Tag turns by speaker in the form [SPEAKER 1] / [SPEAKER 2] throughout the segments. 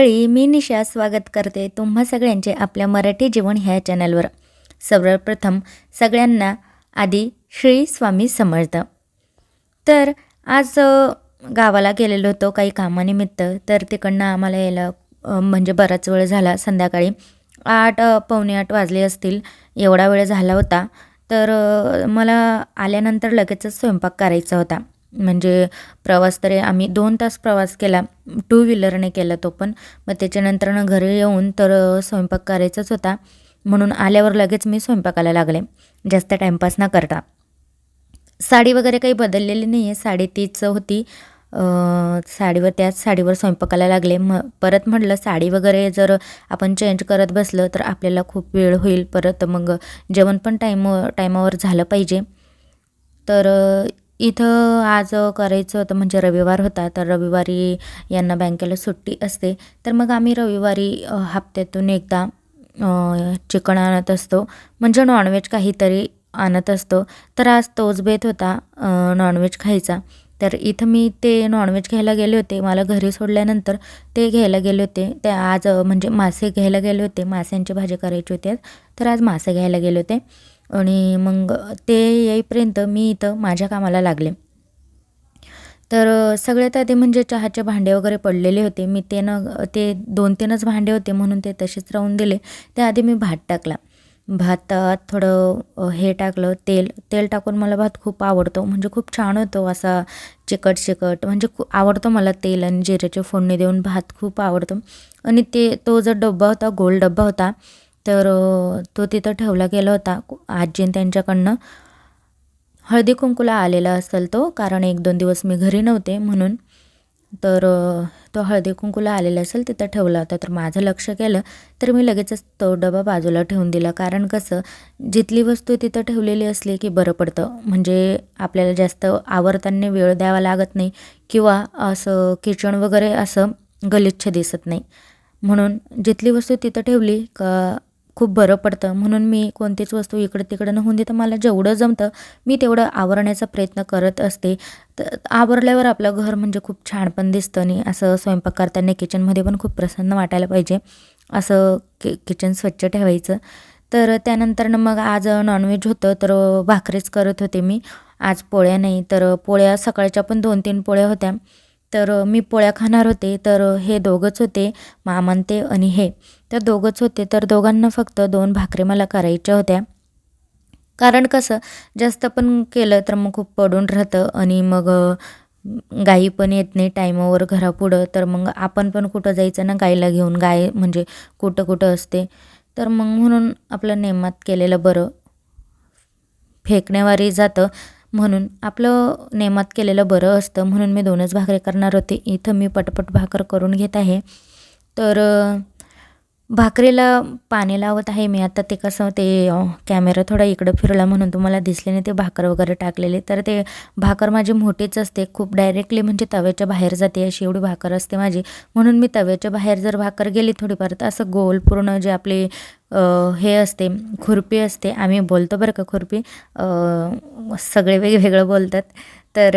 [SPEAKER 1] मंडळी मी निशा स्वागत करते तुम्हा सगळ्यांचे आपल्या मराठी जीवन ह्या चॅनलवर. सर्वप्रथम सगळ्यांना आधी श्री स्वामी समर्थ. तर आज गावाला गेलेलो होतो काही कामानिमित्त तर तिकडनं आम्हाला यायला म्हणजे बराच वेळ झाला. संध्याकाळी आठ पावणे आठ वाजले असतील एवढा वेळ झाला होता. तर मला आल्यानंतर लगेचच स्वयंपाक करायचा होता. म्हणजे प्रवास तरी आम्ही दोन तास प्रवास केला. टू व्हीलरने केला तो पण. मग त्याच्यानंतरनं घरी येऊन तर स्वयंपाक करायचाच होता. म्हणून आल्यावर लगेच मी स्वयंपाकाला लागले. जास्त टाईमपास न करता. साडी वगैरे काही बदललेली नाही आहे साडी तीच होती. साडीवर त्याच साडीवर स्वयंपाकाला लागले. म परत म्हटलं साडी वगैरे जर आपण चेंज करत बसलं तर आपल्याला खूप वेळ होईल. परत मग जेवण पण टाईम टायमावर झालं पाहिजे. तर इथं आज करायचं होतं म्हणजे रविवार होता तर रविवारी यांना बँकेला सुट्टी असते. तर मग आम्ही रविवारी हप्त्यातून एकदा चिकन आणत असतो. म्हणजे नॉनव्हेज काहीतरी आणत असतो. तर आज तोच बेत होता नॉनव्हेज खायचा. तर इथं मी ते नॉनव्हेज घ्यायला गेले होते. मला घरी सोडल्यानंतर ते घ्यायला गेले होते. ते आज म्हणजे मासे घ्यायला गेले होते. माश्यांची भाजी करायची होती आज. तर आज मासे घ्यायला गेले होते. आणि मग ते येईपर्यंत मी इथं माझ्या कामाला लागले. तर सगळ्यात आधी म्हणजे चहाचे भांडे वगैरे पडलेले होते. मी ते न ते दोन तीनच भांडे होते म्हणून ते तसेच राहून दिले. त्याआधी मी भात टाकला. भातात थोडं हे टाकलं तेल. तेल टाकून मला भात खूप आवडतो. म्हणजे खूप छान होतो असा चिकट चिकट म्हणजे खूप आवडतो मला तेल आणि जिऱ्याची फोडणी देऊन भात खूप आवडतो. आणि ते तो जो डब्बा होता गोल डब्बा होता तर तो तिथं ठेवला गेला होता. आजीन त्यांच्याकडनं हळदी कुंकूला आलेला असेल तो कारण एक दोन दिवस मी घरी नव्हते म्हणून. तर तो हळदी कुंकूला आलेला असेल तिथं ठेवला होता. तर माझं लक्ष केलं तर मी लगेचच तो डबा बाजूला ठेवून दिला. कारण कसं जिथली वस्तू तिथं ठेवलेली असली की बरं पडतं. म्हणजे आपल्याला जास्त आवरताना वेळ द्यावा लागत नाही किंवा असं किचन वगैरे असं गलिच्छ दिसत नाही. म्हणून जिथली वस्तू तिथं ठेवली का खूप बरं पडतं. म्हणून मी कोणतीच वस्तू इकडं तिकडं न होऊन देतं. मला जेवढं जमतं मी तेवढं आवरण्याचा प्रयत्न करत असते. तर आवरल्यावर आपलं घर म्हणजे खूप छान पण दिसतं आणि असं स्वयंपाक करताना किचनमध्ये पण खूप प्रसन्न वाटायला पाहिजे. असं कि किचन स्वच्छ ठेवायचं. तर त्यानंतरनं मग आज नॉनव्हेज होतं तर भाकरीच करत होते मी. आज पोळ्या नाही तर पोळ्या सकाळच्या पण दोन तीन पोळ्या होत्या. तर मी पोळ्या खाणार होते. तर हे दोघंच होते मामान ते आणि हे. तर दोघंच होते. तर दोघांना फक्त दोन भाकरी मला करायच्या होत्या. कारण कसं जास्त पण केलं तर मग खूप पडून राहतं आणि मग गाई पण येत नाही टायमावर घरापुढं. तर मग आपण पण कुठं जायचं ना गाईला घेऊन. गाय म्हणजे कुठं कुठं असते. तर मग म्हणून आपलं नेमात केलेलं बरं. फेकण्यावारी जातं. म्हणून आपलं नेमात केलेलं बरं असतं म्हणून मी दोनच भाकरी करणार होते. इथं मी पटपट भाकर करून घेत आहे. तर भाकरीला पाणी लावत आहे मी. आता ते कसं ते कॅमेरा थोडा इकडं फिरला म्हणून तुम्हाला दिसले नाही. ते भाकर वगैरे टाकलेले. तर ते भाकर माझी मोठीच असते. खूप डायरेक्टली म्हणजे तव्याच्या बाहेर जाते. अशी एवढी भाकर असते माझी. म्हणून मी तव्याच्या बाहेर जर भाकर गेली थोडीफार तर असं गोल पूर्ण जे आपले हे असते खुरपी असते. आम्ही बोलतो बरं का खुरपी? सगळे वेगवेगळं बोलतात. तर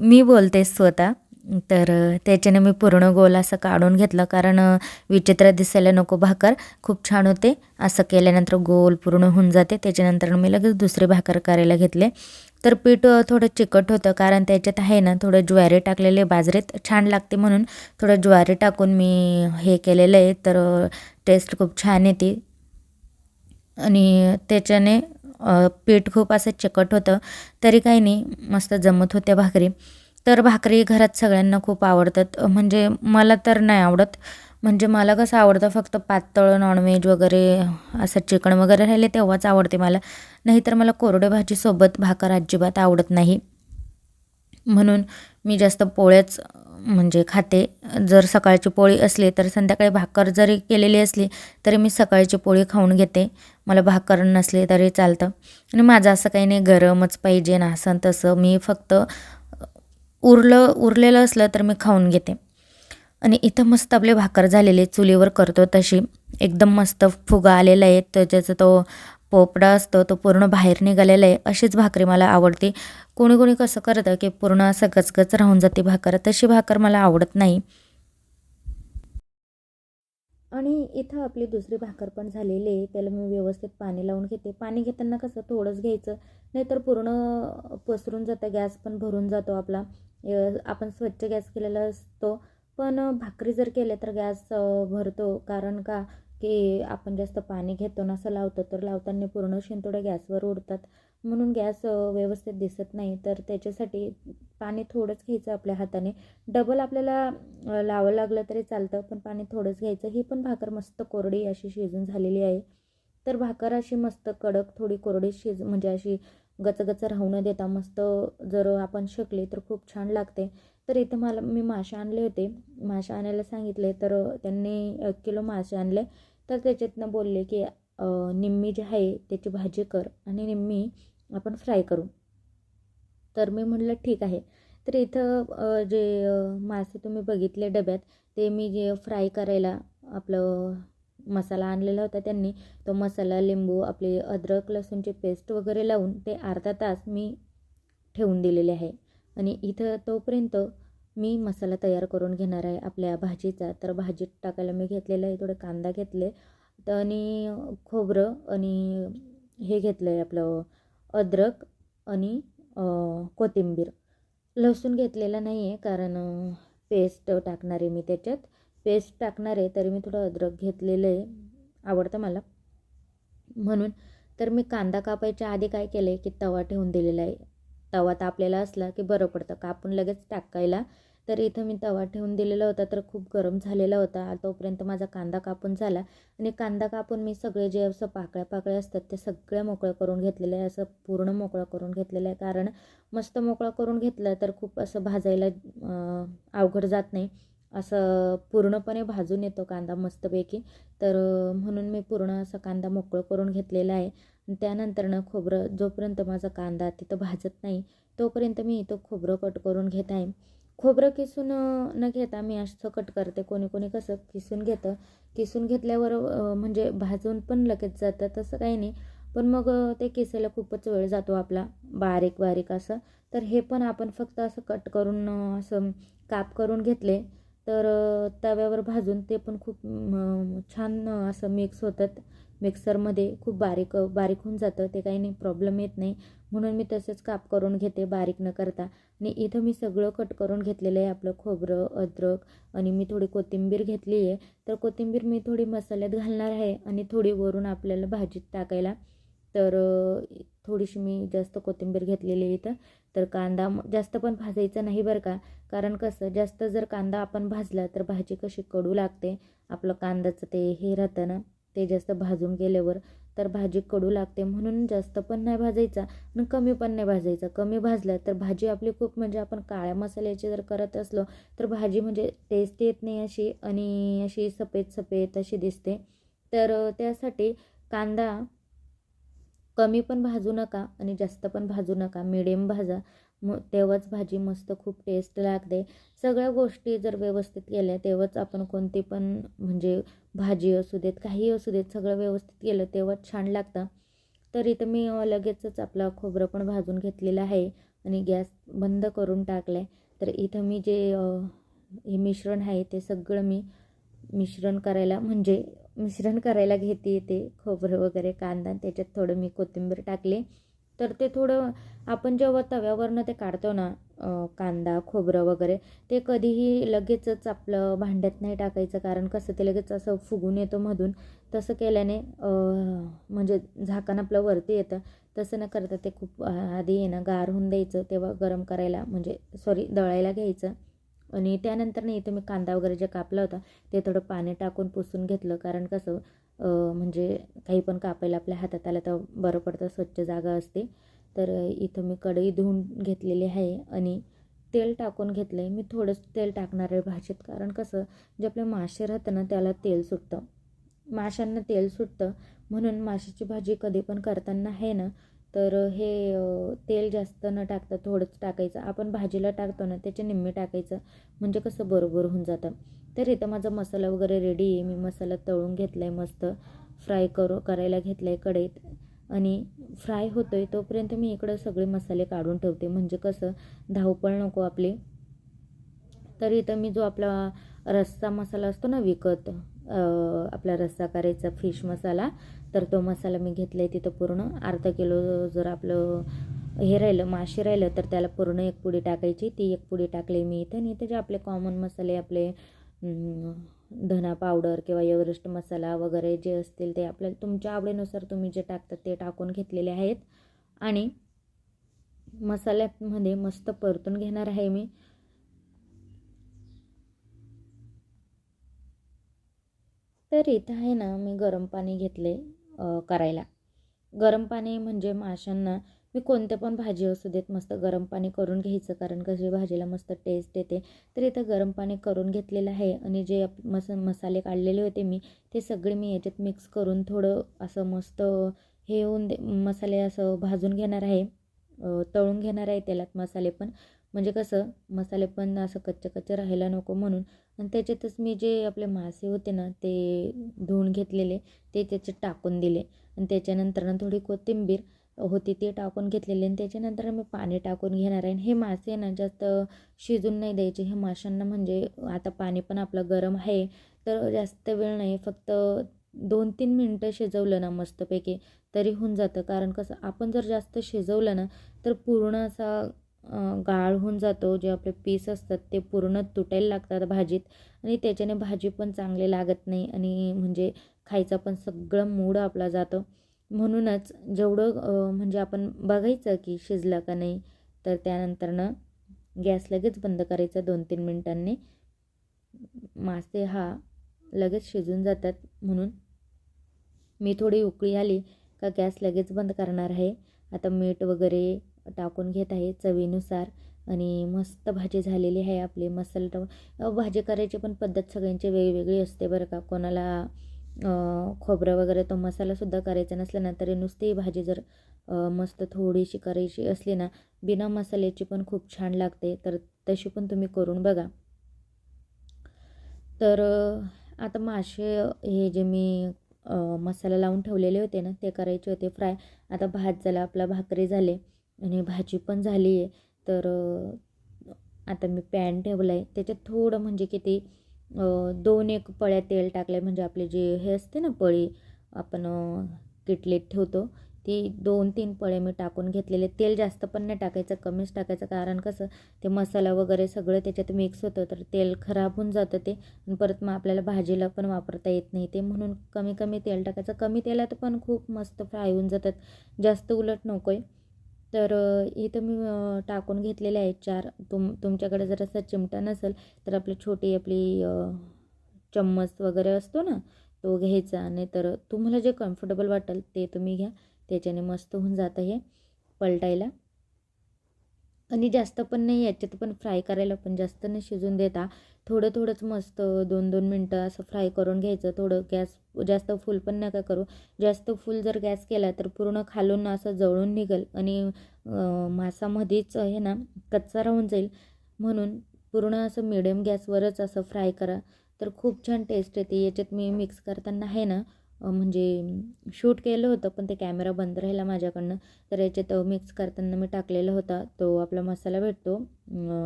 [SPEAKER 1] मी बोलते स्वतः. तर त्याच्याने मी पूर्ण गोल असं काढून घेतलं. कारण विचित्र दिसायला नको भाकर. खूप छान होते. असं केल्यानंतर गोल पूर्ण होऊन जाते. त्याच्यानंतर मी लगेच दुसरी भाकर करायला घेतले. तर पीठ थोडं चिकट होतं. कारण त्याच्यात आहे ना थोडं ज्वारी टाकलेले बाजरीत छान लागते म्हणून थोडं ज्वारी टाकून मी हे केलेलं आहे. तर टेस्ट खूप छान येते. आणि त्याच्याने पीठ खूप असं चिकट होतं. तरी काही नाही. मस्त जमत होत्या भाकरी. तर भाकरी घरात सगळ्यांना खूप आवडतात. म्हणजे मला तर नाही आवडत. म्हणजे मला कसं आवडतं फक्त पातळ नॉनव्हेज वगैरे असं चिकन वगैरे राहिले तेव्हाच आवडते मला. नाहीतर मला कोरडे भाजीसोबत भाकर अजिबात आवडत नाही. म्हणून मी जास्त पोळ्याच म्हणजे खाते. जर सकाळची पोळी असली तर संध्याकाळी भाकर जरी केलेली असली तरी मी सकाळची पोळी खाऊन घेते. मला भाकर नसली तरी चालतं. आणि माझं असं काही नाही गरमच पाहिजे ना असं तसं. मी फक्त उरलं उरलेलं असलं तर मी खाऊन घेते. आणि इथं मस्त आपले भाकर झालेले चुलीवर करतो तशी. एकदम मस्त फुगा आलेला आहे त्याच्याचा तो पोपडा असतो तो पूर्ण बाहेर निघालेला आहे. अशीच भाकरी मला आवडते. कोणी कोणी कसं करतं की पूर्ण असं गचगच राहून जाते भाकर. तशी भाकर मला आवडत नाही. आणि इथं आपली दुसरी भाकर पण झालेली आहे. त्याला मी व्यवस्थित पाणी लावून घेते. पाणी घेताना कसं थोडंच घ्यायचं नाहीतर पूर्ण पसरून जातं. गॅस पण भरून जातो आपला. आपण स्वच्छ गॅस केलेला असतो. पण भाकरी जर केले तर गॅस भरतो. कारण का? की आपण जास्त पाणी घेतो ना असं लावतो तर लावताना पूर्ण शिंतोडे गॅसवर उडतात. म्हणून गॅस व्यवस्थित दिसत नाही. तर त्याच्यासाठी पाणी थोडंच घ्यायचं आपल्या हाताने. डबल आपल्याला अ, लावावं लागलं तरी चालतं पण पाणी थोडंच घ्यायचं. ही पण भाकर मस्त कोरडी अशी शिजून झालेली आहे. तर भाकर अशी मस्त कडक थोडी कोरडी शिज म्हणजे अशी गचगच राहू न देता मस्त जर आपण शकले तर खूप छान लागते. तर इथं मला मी मासे आणले होते. मासे आणायला सांगितले तर त्यांनी एक किलो मासे आणले. तर त्याच्यातनं बोलले की निम्मी जी आहे त्याची भाजी कर आणि निम्मी आपण फ्राय करू. तर मी म्हटलं ठीक आहे. तर इथं जे मासे तुम्ही बघितले डब्यात ते मी जे फ्राय करायला आपलं मसाला आणलेला होता त्यांनी तो मसाला लिंबू आपले अद्रक लसूणची पेस्ट वगैरे लावून ते अर्धा तास मी ठेवून दिलेले आहे. आणि इथं तोपर्यंत मी मसाला तयार करून घेणार आहे आपल्या भाजीचा. तर भाजीत टाकायला मी घेतलेलं आहे थोडं कांदा घेतले तर आणि खोबरं आणि हे घेतलं आहे आपलं अद्रक आणि कोथिंबीर. लसूण घेतलेला नाही आहे कारण पेस्ट टाकणार आहे मी त्याच्यात. पेस्ट टाकणार आहे तरी मी थोडं अद्रक घेतलेलं आहे. आवडतं मला. म्हणून तर मी कांदा कापायच्या आधी काय केलं आहे की तवा ठेवून दिलेला आहे. तवा तापलेला असला की बरं पडतं. कापून लगेच टाकायला तर इथं मी तवा ठेवून दिलेला होता तर खूप गरम झालेला होता. तोपर्यंत माझा कांदा कापून झाला. आणि कांदा कापून मी सगळे जे असं पाकळ्या पाकळ्या असतात ते सगळ्या मोकळं करून घेतलेलं आहे. असं पूर्ण मोकळं करून घेतलेलं आहे. कारण मस्त मोकळं करून घेतलं तर खूप असं भाजायला अवघड जात नाही. असं पूर्णपणे भाजून येतो कांदा मस्तपैकी. तर म्हणून मी पूर्ण असा कांदा मोकळं करून घेतलेला आहे. त्यानंतरनं खोबरं जोपर्यंत माझा कांदा तिथं भाजत नाही तोपर्यंत मी इथं खोबरं कट करून घेत आहे. खोबरं किसून न घेता मी असं कट करते. कोणी कोणी कसं किसून घेतं. किसून घेतल्यावर म्हणजे भाजून पण लगेच जातं. तसं काही नाही. पण मग ते किसायला खूपच वेळ जातो आपला. बारीक बारीक असं. तर हे पण आपण फक्त असं कट करून असं काप करून घेतले. तर तव्यावर भाजून ते पण खूप छान असं मिक्स होतात. मिक्सरमध्ये खूप बारीक बारीक होऊन जातं ते काही नाही प्रॉब्लेम येत नाही. म्हणून मी तसंच काप करून घेते बारीक न करता. आणि इथं मी सगळं कट करून घेतलेलं आहे आपलं खोबरं अद्रक आणि मी थोडी कोथिंबीर घेतली आहे. तर कोथिंबीर मी थोडी मसाल्यात घालणार आहे आणि थोडी वरून आपल्याला भाजीत टाकायला. तर थोडीशी मी जास्त कोथिंबीर घेतलेली आहे इथं. तर कांदा जास्त पण भाजायचा नाही बरं का. कारण कसं जास्त जर कांदा आपण भाजला तर भाजी कशी कडू लागते. आपलं कांद्याचं ते हे राहतं ना ते जास्त भाजून गेल्यावर तर भाजी कडू लागते म्हणून जास्त पण नाही भाजायचा आणि कमी पण नाही भाजायचा. कमी भाजला तर भाजी आपली खूप म्हणजे आपण काळ्या मसाल्याची जर करत असलो तर भाजी म्हणजे टेस्ट येत नाही अशी आणि अशी सफेद सफेद अशी दिसते. तर त्यासाठी कांदा कमी पण भाजू नका आणि जास्त पण भाजू नका. मिडियम भाजा. मग तेव्हाच भाजी मस्त खूप टेस्ट लागते. सगळ्या गोष्टी जर व्यवस्थित केल्या तेव्हाच आपण कोणती पण म्हणजे भाजी असू देत काही असू देत सगळं व्यवस्थित केलं तेव्हाच छान लागतं. तर इथं मी लगेचच आपला खोबरं पण भाजून घेतलेलं आहे आणि गॅस बंद करून टाकला आहे तर इथं मी जे हे मिश्रण आहे ते सगळं मी मिश्रण करायला म्हणजे मिश्रण करायला घेते ते खोबरं वगैरे कांदा त्याच्यात थोडं मी कोथिंबीर टाकले. तर ते थोडं आपण जेव्हा तव्यावरनं ते काढतो ना कांदा खोबरं वगैरे ते कधीही लगेचच आपलं भांड्यात नाही टाकायचं. कारण कसं ते लगेच असं फुगून येतो मधून. तसं केल्याने म्हणजे झाकण आपलं वरती येतं. तसं न करता ते खूप आधी आहे ना गार होऊन द्यायचं तेव्हा गरम करायला म्हणजे सॉरी दळायला घ्यायचं. आणि त्यानंतर नाही इथं मी कांदा वगैरे जे कापला होता ते थोडं पाणी टाकून पुसून घेतलं. कारण कसं म्हणजे काही पण कापायला आपल्या हातात आलं तर बरं पडतं स्वच्छ जागा असते. तर इथं मी कढई धुवून घेतलेली आहे आणि तेल टाकून घेतलं आहे मी थोडंसं तेल टाकणार आहे भाजीत कारण कसं जे आपले मासे राहतं ना त्याला तेल सुटतं. माशांना तेल सुटतं म्हणून माशाची भाजी कधी पण करताना आहे ना तर हे तेल जास्त न टाकता थोडंच टाकायचं. आपण भाजीला टाकतो ना त्याचे निम्मे टाकायचं. म्हणजे कसं बरोबर होऊन जातं. तर इथं माझा मसाला वगैरे रेडी आहे. मी मसाला तळून घेतला आहे मस्त. फ्राय करू करायला घेतला आहे कढईत. आणि फ्राय होतो आहे तोपर्यंत मी इकडं सगळे मसाले काढून ठेवते. म्हणजे कसं धावपळ नको आपली. तर इथं मी जो आपला रस्सा मसाला असतो ना विकत आपला रस्सा करायचा फिश मसाला तर तो मसाला मी घेतला आहे तिथं पूर्ण. अर्धा किलो जर आपलं हे राहिलं मासे राहिलं तर त्याला पूर्ण एक पुडी टाकायची. ती एक पुडी टाकली मी इथं. आणि इथं जे आपले कॉमन मसाले आपले धना पावडर किंवा एव्हरेस्ट मसाला वगैरे जे असतील ते आपल्याला तुमच्या आवडीनुसार तुम्ही जे टाकतात ते टाकून घेतलेले आहेत. आणि मसाल्यामध्ये मस्त परतून घेणार आहे मी. तर इथं आहे ना मी गरम पाणी घेतले करायला. गरम पाणी म्हणजे माशांना मी कोणते पण भाजी असू देत मस्त गरम पाणी करून घ्यायचं कारण कशी भाजीला मस्त टेस्ट येते तर इथं गरम पाणी करून घेतलेलं आहे आणि जे आप- मस मसाले काढलेले होते मी ते सगळे मी याच्यात मिक्स करून थोडं असं मस्त हे होऊन दे मसाले असं भाजून घेणार आहे तळून घेणार आहे तेलात मसाले पण. म्हणजे कसं मसाले पण असं कच्चं कच्चं राहायला नको म्हणून. आणि त्याच्यातच मी जे आपले मासे होते ना ते धुवून घेतलेले ते त्याच्यात टाकून दिले. आणि त्याच्यानंतर ना थोडी कोथिंबीर होती ते टाकून घेतलेले. आणि त्याच्यानंतर मी पाणी टाकून घेणार आहे. आणि हे मासे ना जास्त शिजून नाही द्यायचे. हे माशांना म्हणजे आता पाणी पण आपलं गरम आहे तर जास्त वेळ नाही. फक्त दोन तीन मिनटं शिजवलं ना मस्तपैकी तरी होऊन जातं. कारण कसं आपण जर जास्त शिजवलं ना तर पूर्ण असा गाळ होऊन जातो. जे आपले पीस असतात ते पूर्ण तुटायला लागतात भाजीत आणि त्याच्याने भाजी पण चांगली लागत नाही आणि म्हणजे खायचा पण सगळं मूड आपला जातो. म्हणूनच जेवढं म्हणजे आपण बघायचं की शिजलं का नाही तर त्यानंतरनं गॅस लगेच बंद करायचा दोन तीन मिनटांनी. मासे हा लगेच शिजून जातात म्हणून. मी थोडी उकळी आली का गॅस लगेच बंद करणार आहे. आता मीठ वगैरे टाकून घेत आहे चवीनुसार. आणि मस्त भाजी झालेली आहे आपली मसाला टाकून. भाजी करायची पण पद्धत सगळ्यांची वेगवेगळी असते बरं का. कोणाला खोबरं वगैरे तो मसालासुद्धा करायचा नसला ना तरी नुसती भाजी जर मस्त थोडीशी करायची असली ना बिना मसाल्याची पण खूप छान लागते. तर तशी पण तुम्ही करून बघा. तर आता मासे हे जे मी मसाला लावून ठेवलेले होते ना ते करायचे होते फ्राय. आता भात झाला आपला भाकरी झाले. आणि भाजी पण झाली आहे. तर आता मी पॅन ठेवलं आहे. त्याच्यात थोडं म्हणजे किती दोन एक पळ्या तेल टाकले म्हणजे आपले जे हे असते ना पळी आपण किटलीत ठेवतो ती दोन तीन पळे मी टाकून घेतलेले. तेल जास्त पण नाही टाकायचं कमीच टाकायचं. कारण कसं ते मसाला वगैरे सगळं त्याच्यात मिक्स होतं. तर तेल खराब होऊन जातं ते. परत मग आपल्याला भाजीला पण वापरता येत नाही. ते म्हणून कमी कमी तेल टाकायचं. कमी तेलात पण खूप मस्त फ्राय होऊन जातात. जास्त उलट नको आहे तर इथं मी टाकून घेतलेले आहेत चार. तुम तुमच्याकडे जर असा चिमटा नसेल तर आपली छोटी आपली चम्मच वगैरे असतो ना तो घ्यायचा. नाही तर तुम्हाला जे कम्फर्टेबल वाटेल ते तुम्ही घ्या. त्याच्याने मस्त होऊन जातं हे पलटायला. आणि जास्त पण नाही याच्यात पण फ्राय करायला पण जास्त नाही शिजून देता. थोडं थोडंच मस्त दोन दोन मिनटं असं फ्राय करून घ्यायचं. थोडं गॅस जास्त फुल पण नका करू. जास्त फुल जर गॅस केला तर पूर्ण खालून असं जळून निघेल आणि मासामध्येच हे ना कच्चा राहून जाईल. म्हणून पूर्ण असं मिडियम गॅसवरच असं फ्राय करा. तर खूप छान टेस्ट येते. याच्यात मी मिक्स करताना आहे ना म्हणजे शूट केलं होतं पण ते कॅमेरा बंद राहिला माझ्याकडनं. तर याच्यात मिक्स करताना मी टाकलेला होता. तो आपला मसाला भेटतो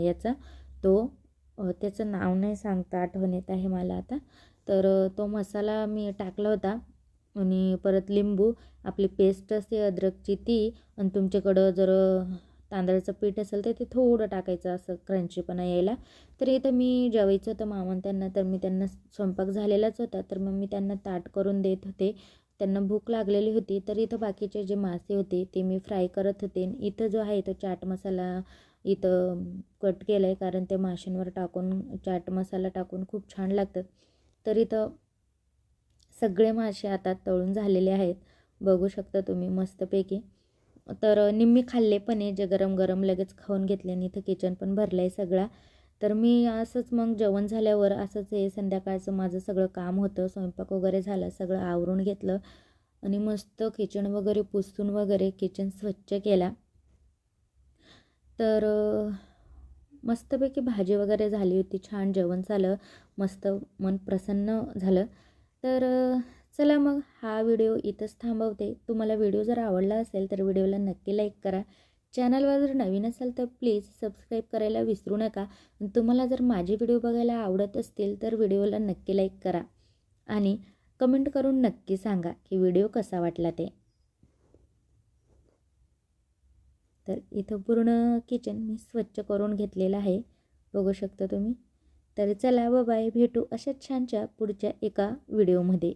[SPEAKER 1] याचा. तो त्याचं नाव नाही सांगता आठवण येत आहे मला आता. तर तो मसाला मी टाकला होता आणि परत लिंबू आपली पेस्ट असते अद्रकची ती आणि तुमच्याकडं जर तांदळाचं पीठ असेल तर ते थोडं टाकायचं असं क्रंचीपणा यायला. तर इथं मी जेवायचं होतं मामन त्यांना तर मी त्यांना स्वयंपाक झालेलाच होता. तर मग मी त्यांना ताट करून देत होते. त्यांना भूक लागलेली होती. तर इथं बाकीचे जे मासे होते ते मी फ्राय करत होते. आणि इथं जो आहे तो चाट मसाला इथं कट केलं आहे कारण ते माशांवर टाकून चाट मसाला टाकून खूप छान लागतात. तर इथं सगळे मासे आता तळून झालेले आहेत. बघू शकता तुम्ही मस्तपैकी. तर निम्मी खाल्ले पण आहे जे गरम गरम लगेच खाऊन घेतले आणि इथं किचन पण भरलं आहे सगळा. तर मी असंच मग जेवण झाल्यावर असंच हे संध्याकाळचं माझं सगळं काम होतं स्वयंपाक वगैरे झालं सगळं आवरून घेतलं. आणि मस्त किचन वगैरे पुसून वगैरे किचन स्वच्छ केला. तर मस्तपैकी भाजी वगैरे झाली होती छान जेवण झालं मस्त मन प्रसन्न झालं. तर चला मग हा व्हिडिओ इथंच थांबवते. तुम्हाला व्हिडिओ जर आवडला असेल तर व्हिडिओला नक्की लाईक करा. चॅनलवर जर नवीन असाल तर प्लीज सबस्क्राईब करायला विसरू नका. तुम्हाला जर माझे व्हिडिओ बघायला आवडत असतील तर व्हिडिओला नक्की लाईक करा. आणि कमेंट करून नक्की सांगा की व्हिडिओ कसा वाटला ते. तर इथं पूर्ण किचन मी स्वच्छ करून घेतलेलं आहे. बघू शकता तुम्ही. तर चला बाय भेटू अशाच छानच्या पुढच्या एका व्हिडिओमध्ये